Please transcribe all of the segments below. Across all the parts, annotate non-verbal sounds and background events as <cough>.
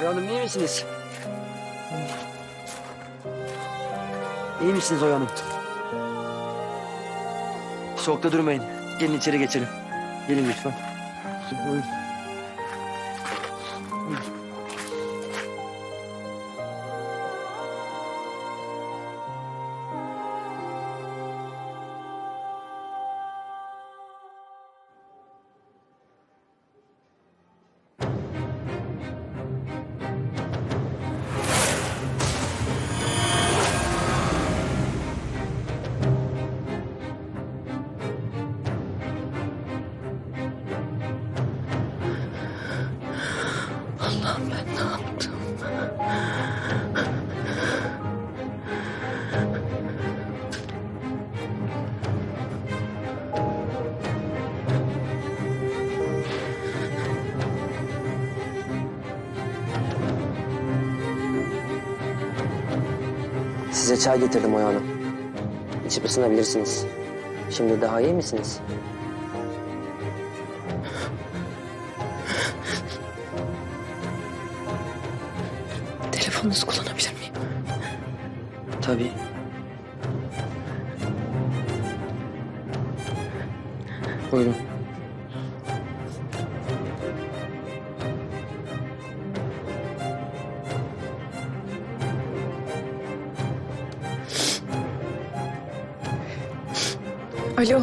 Oya Hanım iyi misiniz? İyi misiniz Oya Hanım? Soğukta durmayın. Gelin içeri geçelim. Gelin lütfen. Buyurun. Yaptım? Size çay getirdim Oya Hanım. İçip ısınabilirsiniz. Şimdi daha iyi misiniz? Telefonunuzu kullanabilir miyim? Tabii. Buyurun. Alo.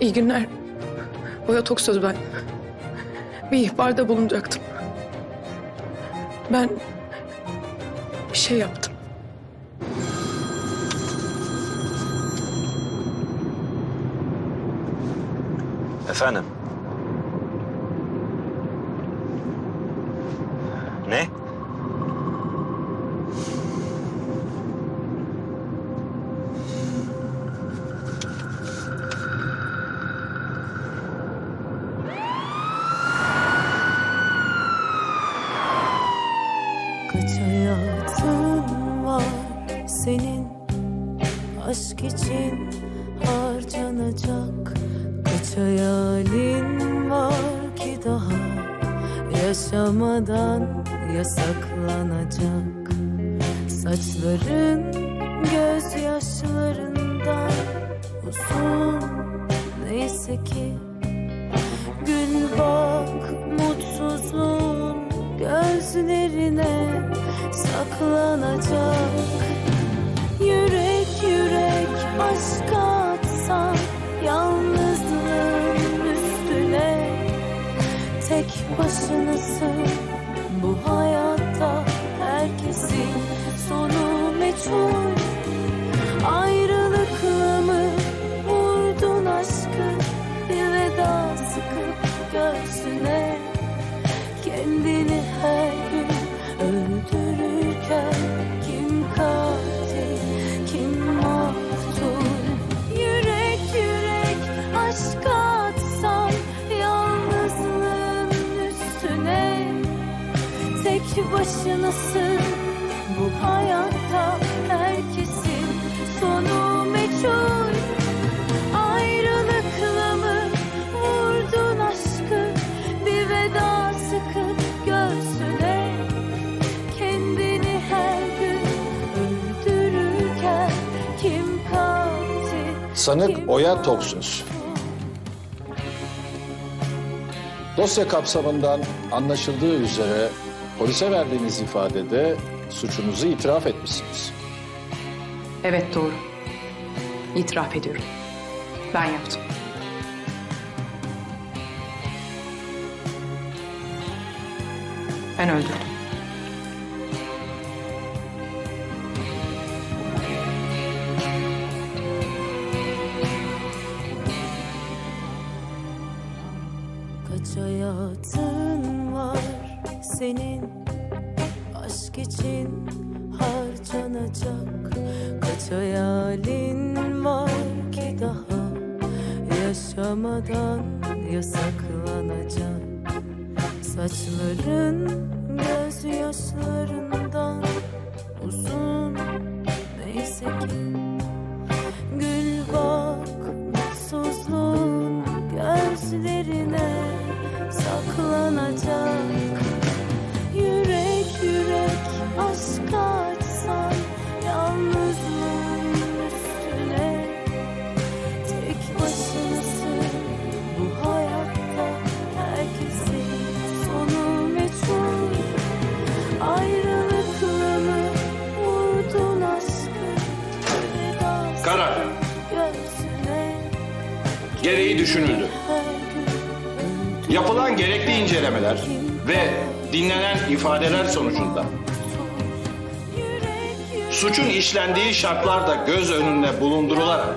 İyi günler. Boya Toksöz ben. Bir ihbarda bulunacaktım. Ben bir şey yaptım. Efendim? Aşk için harcanacak Kaç hayalin var ki daha Yaşamadan yasaklanacak? Saçların gözyaşlarından Uzun neyse ki Gül bak mutsuzluğun gözlerine saklanacak Tek bu hayatta herkesin sonu meçhul başınasın bu hayatta herkesin sonu meçhul Ayrılıkla mı vurdun aşkı bir veda sıkıp göğsüne Kendini her gün öldürürken kim katil Sanık kim Oya? Toksöz. Dosya kapsamından anlaşıldığı üzere polise verdiğiniz ifadede suçunuzu itiraf etmişsiniz. Evet doğru. İtiraf ediyorum. Ben yaptım. Ben öldürdüm. Kaç hayatın var senin. Aşk için harcanacak Kaç hayalin var ki daha? Yaşamadan yasaklanacak. Saçların gözyaşlarından Uzun neyse ki. Gül bak mutsuzluğun gözlerine saklanacak gereği düşünüldü. Yapılan gerekli incelemeler ve dinlenen ifadeler sonucunda suçun işlendiği şartlar da göz önünde bulundurularak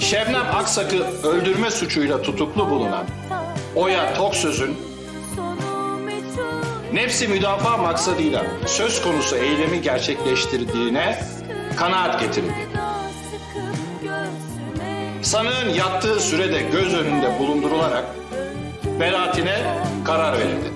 Şebnem Aksak'ı öldürme suçuyla tutuklu bulunan Oya Toksöz'ün nefsi müdafaa maksadıyla söz konusu eylemi gerçekleştirdiğine kanaat getirildi. Sanığın yattığı sürede göz önünde bulundurularak beraatine karar verildi.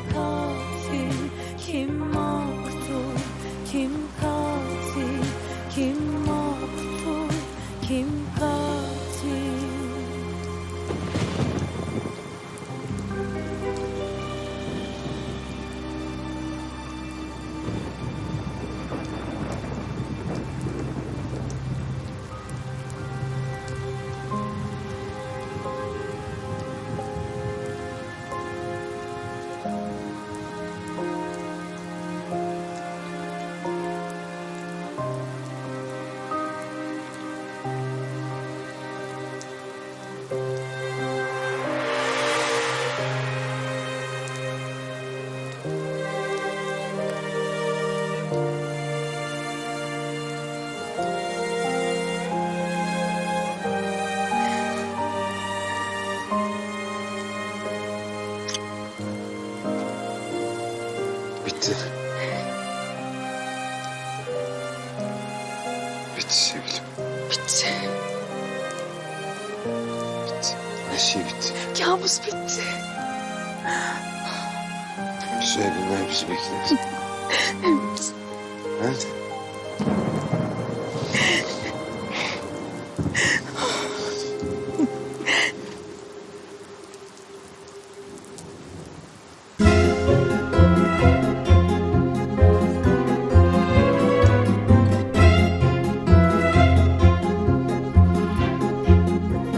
Bitti. Bitti sevgilim. Bitti. Bitti. Her şey bitti. Kabus bitti. Güzel günler bizi bekler. <laughs> evet. Evet.